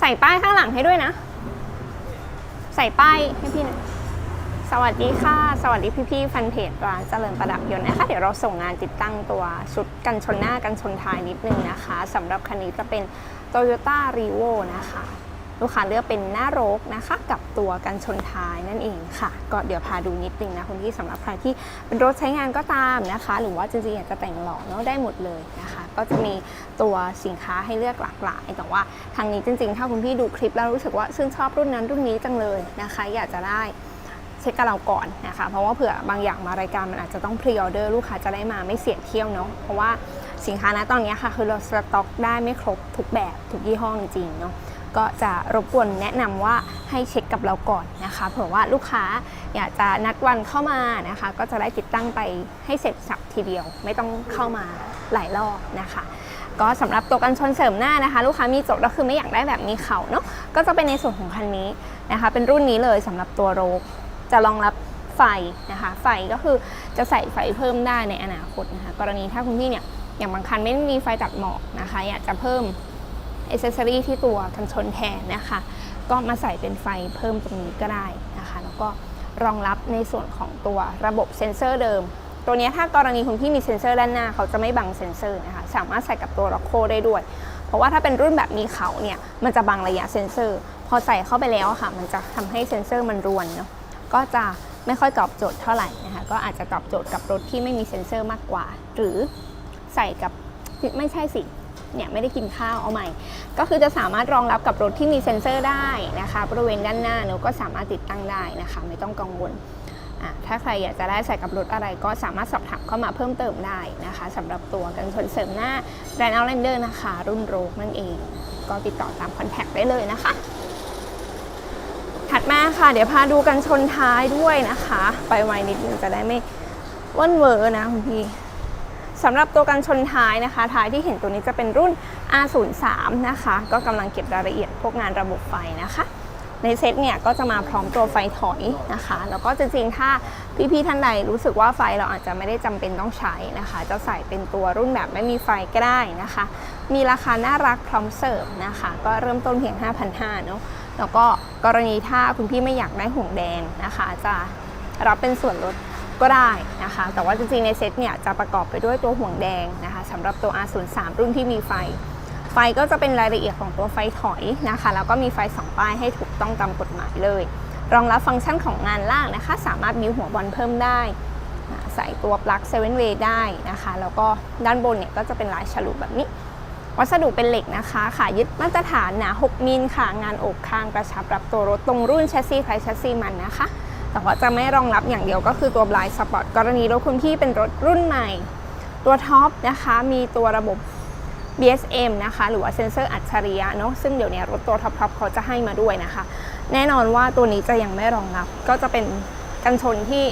ใส่ป้ายข้างหลังให้ด้วยนะ ใส่ป้ายให้พี่หน่อยสวัสดีค่ะ สวัสดีพี่ๆแฟนเพจร้านเจริญประดับยนต์นะคะ เดี๋ยวเราส่งงานติดตั้งตัวชุดกันชนหน้ากันชนท้ายนิดนึงนะคะสำหรับคันนี้จะเป็น Toyota r e v o นะคะ ลูกค้าเลือกเป็นหน้าโรกนะคะ กับตัวกันชนท้ายนั่นเองค่ะ ก็เดี๋ยวพาดูนิดนึงนะคุณพี่สำหรับใครที่เป็นรถใช้งานก็ตามนะคะ หรือว่าจริงๆอยากจะแต่งหล่อเนาะได้หมดเลยนะคะ ก็จะมีตัวสินค้าให้เลือกหลากหลายแต่ว่าทางนี้จริงๆ ถ้าคุณพี่ดูคลิปแล้วรู้สึกว่าชื่นชอบรุ่นนั้นรุ่นนี้จังเลยนะคะ อยากจะได้เช็คกับเราก่อนนะคะ เพราะว่าเผื่อบางอย่างมารายการมันอาจจะต้องพรีออเดอร์ลูกค้าจะได้มาไม่เสียเที่ยวเนาะเพราะว่าสินค้านะตอนนี้ค่ะ คือเราสต็อกได้ไม่ครบทุกแบบทุกยี่ห้อจริงๆเนาะ ก็จะรบกวนแนะนำว่าให้เช็คกับเราก่อนนะคะ เผื่อว่าลูกค้าอยากจะนัดวันเข้ามานะคะ ก็จะได้ติดตั้งไปให้เสร็จสับทีเดียว ไม่ต้องเข้ามาหลายรอบนะคะก็สำหรับตัวกันชนเสริมหน้านะคะ ลูกค้ามีโจทย์ก็คือไม่อยากได้แบบมีเข่าเนาะก็จะเป็นในส่วนของคันนี้นะคะ เป็นรุ่นนี้เลยสำหรับตัวโรกจะรองรับไฟนะคะ ไฟก็คือจะใส่ไฟเพิ่มได้ในอนาคตนะคะ กรณีถ้าคุณพี่เนี่ยอย่างบางคันไม่มีไฟตัดหมอกนะคะ อยากจะเพิ่ม อเซอรี่ที่ตัวกันชนแทนนะคะ ก็มาใส่เป็นไฟเพิ่มตรงนี้ก็ได้นะคะ แล้วก็รองรับในส่วนของตัวระบบเซ็นเซอร์เดิม ตัวนี้ถ้ากรณีคุณพี่มีเซ็นเซอร์ด้านหน้า เขาจะไม่บังเซ็นเซอร์นะคะ สามารถใส่กับตัวล็อกโคได้ด้วย เพราะว่าถ้าเป็นรุ่นแบบมีเขาเนี่ยมันจะบังระยะเซ็นเซอร์ พอใส่เข้าไปแล้วค่ะ มันจะทำให้เซ็นเซอร์มันรวนเนาะก็จะไม่ค่อยตอบโจทย์เท่าไหร่นะคะก็อาจจะตอบโจทย์กับรถที่ไม่มีเซ็นเซอร์มากกว่า หรือใส่กับไม่ใช่สิ เนี่ยไม่ได้กินข้าวเอาใหม่ ก็คือจะสามารถรองรับกับรถที่มีเซ็นเซอร์ได้นะคะบริเวณด้านหน้าเนอะก็สามารถติดตั้งได้นะคะ ไม่ต้องกังวลถ้าใครอยากจะได้ใส่กับรถอะไรก็สามารถสอบถามเข้ามาเพิ่มเติมได้นะคะสำหรับตัวกันชนเสริมหน้าแบรนด์เอาแลนเดอร์นะคะ รุ่นโรกนั่นเอง ก็ติดต่อตามคอนแทคได้เลยนะคะ ถัดมาค่ะ เดี๋ยวพาดูกันชนท้ายด้วยนะคะ ไปไวนิดนึงจะได้ไม่ว่อนเวอร์นะคุณพี่ สำหรับตัวกันชนท้ายนะคะ ท้ายที่เห็นตัวนี้จะเป็นรุ่น R03 นะคะ ก็กำลังเก็บรายละเอียดพวกงานระบบไฟนะคะ ในเซตเนี่ยก็จะมาพร้อมตัวไฟถอยนะคะ แล้วก็จริงๆ ถ้าพี่ๆท่านใดรู้สึกว่าไฟเราอาจจะไม่ได้จำเป็นต้องใช้นะคะ จะใส่เป็นตัวรุ่นแบบไม่มีไฟก็ได้นะคะ มีราคาน่ารักพร้อมเสิร์ฟนะคะ ก็เริ่มต้นเพียง 5,500เนาะ แล้วก็กรณีถ้าคุณพี่ไม่อยากได้ห่วงแดงนะคะ จะรับเป็นส่วนลด ก็ได้นะคะ แต่ว่าจริงๆในเซตเนี่ยจะประกอบไปด้วยตัวห่วงแดงนะคะสำหรับตัว R03 รุ่นที่มีไฟ ไฟก็จะเป็นรายละเอียดของตัวไฟถอยนะคะ แล้วก็มีไฟสองป้ายให้ถูกต้องตามกฎหมายเลย รองรับฟังก์ชันของงานล่างนะคะ สามารถมีหัวบอลเพิ่มได้ใส่ตัวปลั๊ก7 way ได้นะคะ แล้วก็ด้านบนเนี่ยก็จะเป็นลายฉลุแบบนี้ วัสดุเป็นเหล็กนะคะขายึดมาตรฐานหนา 6มิลค่ะ งานอกข้างกระชับรับตัวรถตรงรุ่นแชสซีใครแชสซีมันนะคะ แต่ว่าจะไม่รองรับอย่างเดียวก็คือตัวบลายสปอร์ตกรณีรถคุณพี่เป็นรถรุ่นใหม่ ตัวท็อปนะคะมีตัวระบบ BSM นะคะ หรือว่าเซ็นเซอร์อัจฉริยะเนาะซึ่งเดี๋ยวนี้รถตัวท็อปๆเขาจะให้มาด้วยนะคะ แน่นอนว่าตัวนี้จะยังไม่รองรับ ก็จะเป็นกันชนที่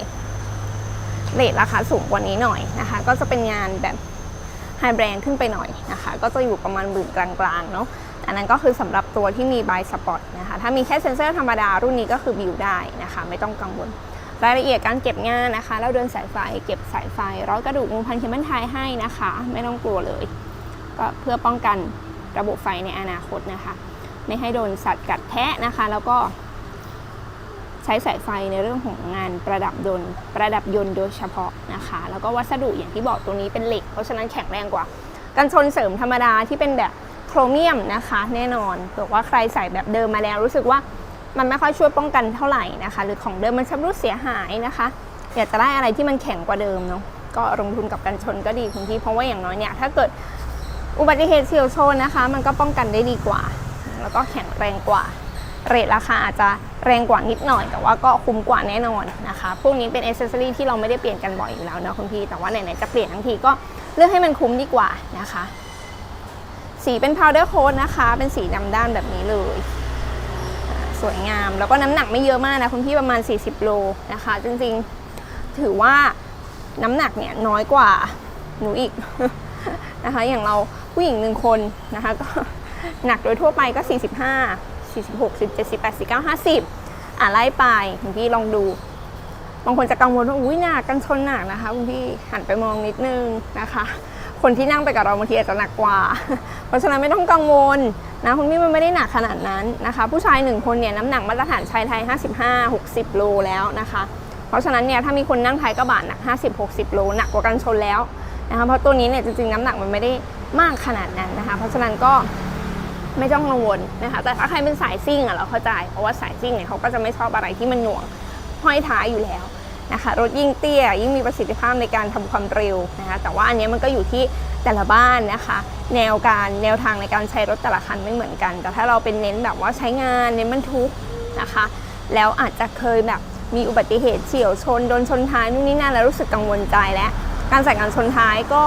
เรทราคาสูงกว่านี้หน่อยนะคะ ก็จะเป็นงานแบบไฮแบรนด์ขึ้นไปหน่อยนะคะ ก็จะอยู่ประมาณหมื่นกลางๆเนาะ อันนั้นก็คือสำหรับตัวที่มีบายสปอร์ตนะคะ ถ้ามีแค่เซ็นเซอร์ธรรมดารุ่นนี้ก็คือบิวได้นะคะ ไม่ต้องกังวล รายละเอียดการเก็บงานนะคะแล้วเดินสายไฟ เก็บสายไฟ ร้อยกระดูกงูพันเคเบิลไทยให้นะคะ ไม่ต้องกลัวเลย ก็เพื่อป้องกันระบบไฟในอนาคตนะคะ ไม่ให้โดนสัตว์กัดแทะนะคะ แล้วก็ใช้สายไฟในเรื่องของงานประดับยนต์ประดับยนต์โดยเฉพาะนะคะ แล้วก็วัสดุอย่างที่บอกตัวนี้เป็นเหล็ก เพราะฉะนั้นแข็งแรงกว่า กันชนเสริมธรรมดาที่เป็นแบบ รเมียมนะคะ แน่นอนเผื่อว่าใครใส่แบบเดิมมาแล้วรู้สึกว่ามันไม่ค่อยช่วยป้องกันเท่าไหร่นะคะ หรือของเดิมมันชำรุดเสียหายนะคะอยากจะได้อะไรที่มันแข็งกว่าเดิมเนาะก็ลงทุนกับกันชนก็ดีคุณพี่เพราะว่าอย่างน้อยเนี่ยถ้าเกิดอุบัติเหตุเฉียวชนนะคะ มันก็ป้องกันได้ดีกว่า แล้วก็แข็งแรงกว่า เรทราคาอาจจะแรงกว่านิดหน่อย แต่ว่าก็คุ้มกว่าแน่นอนนะคะ พวกนี้เป็นอ c เซอรีที่เราไม่ได้เปลี่ยนกันบ่อยอยู่แล้วเนาะคุณพี่แต่ว่าไหนๆจะเปลี่ยนทั้งทีก็เลือกให้มันคุ้มดีกว่านะคะ สีเป็น powder coat นะคะ เป็นสีดำด้านแบบนี้เลย สวยงาม แล้วก็น้ำหนักไม่เยอะมากนะคุณพี่ประมาณ 40 โลนะคะ จริงๆ ถือว่าน้ำหนักเนี่ยน้อยกว่าหนูอีกนะคะ อย่างเราผู้หญิงหนึ่งคนนะคะ ก็หนักโดยทั่วไปก็ 45 46 17 18 19 50 อะไล่ไปคุณพี่ลองดู บางคนจะกังวลว่า อุ้ยหนักกันชนหนักนะคะคุณพี่หันไปมองนิดนึงนะคะ คนที่นั่งไปกับเราบางทีอาจจะหนักกว่า เพราะฉะนั้นไม่ต้องกังวลนะคุณพี่มันไม่ได้หนักขนาดนั้นนะคะ ผู้ชายหนึ่งคนเนี่ยน้ำหนักมาตรฐานชายไทย 55-60 โลแล้วนะคะ เพราะฉะนั้นเนี่ยถ้ามีคนนั่งท้ายกระบะหนัก 50-60 โลหนักกว่ากันชนแล้วนะคะเพราะตัวนี้เนี่ยจริงๆน้ำหนักมันไม่ได้มากขนาดนั้นนะคะ เพราะฉะนั้นก็ไม่ต้องกังวลนะคะแต่ถ้าใครเป็นสายซิ่งอะเราเข้าใจเพราะว่าสายซิ่งเนี่ยเขาก็จะไม่ชอบอะไรที่มันหน่วงห้อยท้ายอยู่แล้ว นะคะรถยิ่งเตี้ยยิ่งมีประสิทธิภาพในการทำความเร็วนะคะแต่ว่าอันนี้มันก็อยู่ที่แต่ละบ้านนะคะ แนวการแนวทางในการใช้รถแต่ละคันไม่เหมือนกัน แต่ถ้าเราเป็นเน้นแบบว่าใช้งานเน้นบรรทุกนะคะ แล้วอาจจะเคยแบบมีอุบัติเหตุเฉียวชนโดนชนท้ายนู่นนี่นั่นแล้วรู้สึกกังวลใจและการใส่การชนท้ายก็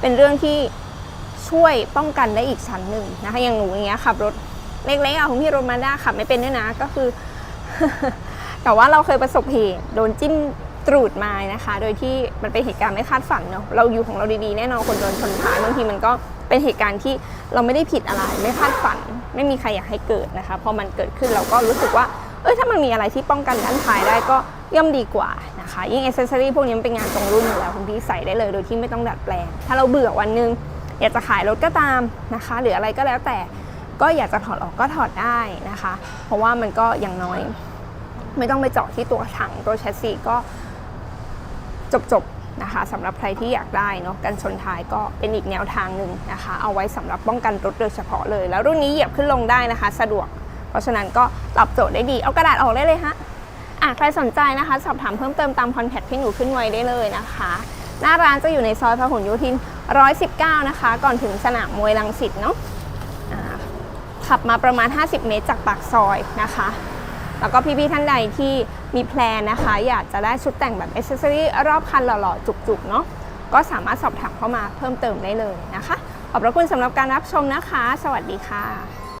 เป็นเรื่องที่ช่วยป้องกันได้อีกชั้นหนึ่งนะคะอย่างหนูอย่างเงี้ยขับรถเล็กๆอะของพี่รถมาด้าขับไม่เป็นด้วยนะก็คือ แต่ว่าเราเคยประสบเหตุโดนจิ้มตรูดมานะคะ โดยที่มันเป็นเหตุการณ์ไม่คาดฝันเนาะเราอยู่ของเราดีๆแน่นอนคนโดนชนท้ายบางทีมันก็เป็นเหตุการณ์ที่เราไม่ได้ผิดอะไรไม่คาดฝัน ไม่มีใครอยากให้เกิดนะคะพอมันเกิดขึ้นเราก็รู้สึกว่าเอ้ยถ้ามันมีอะไรที่ป้องกันด้านท้ายได้ก็ย่อมดีกว่านะคะยิ่งอเซสซอรี่พวกนี้เป็นงานตรงรุ่นอยู่แล้วคุณพี่ใส่ได้เลย โดยที่ไม่ต้องดัดแปลง ถ้าเราเบื่อวันนึง อยากจะขายรถก็ตามนะคะ หรืออะไรก็แล้วแต่ก็อยากจะถอดออกก็ถอดได้นะคะ เพราะว่ามันก็อย่างน้อย ไม่ต้องไปเจาะที่ตัวถังตัวแชสซีก็จบๆนะคะสำหรับใครที่อยากได้เนาะกันชนท้ายก็เป็นอีกแนวทางหนึ่งนะคะ เอาไว้สำหรับป้องกันรถโดยเฉพาะเลย แล้วรุ่นนี้เหยียบขึ้นลงได้นะคะ สะดวก เพราะฉะนั้นก็ตอบโจทย์ได้ดี เอากระดาษออกได้เลยฮะอะใครสนใจนะคะ สอบถามเพิ่มเติมตามคอนแทคที่หนูขึ้นไว้ได้เลยนะคะ หน้าร้านจะอยู่ในซอยพหลโยธิน 119 นะคะ ก่อนถึงสนามมวยลังสิตเนาะขับมาประมาณ 50 เมตรจากปากซอยนะคะ แล้วก็พี่ๆท่านใดที่มีแพลนนะคะ อยากจะได้ชุดแต่งแบบอ c เซอรี่รอบคันหล่อๆ จุกๆ เนาะก็สามารถสอบถามเข้ามาเพิ่มเติมได้เลยนะคะ ขอบพระคุณสำหรับการรับชมนะคะ สวัสดีค่ะ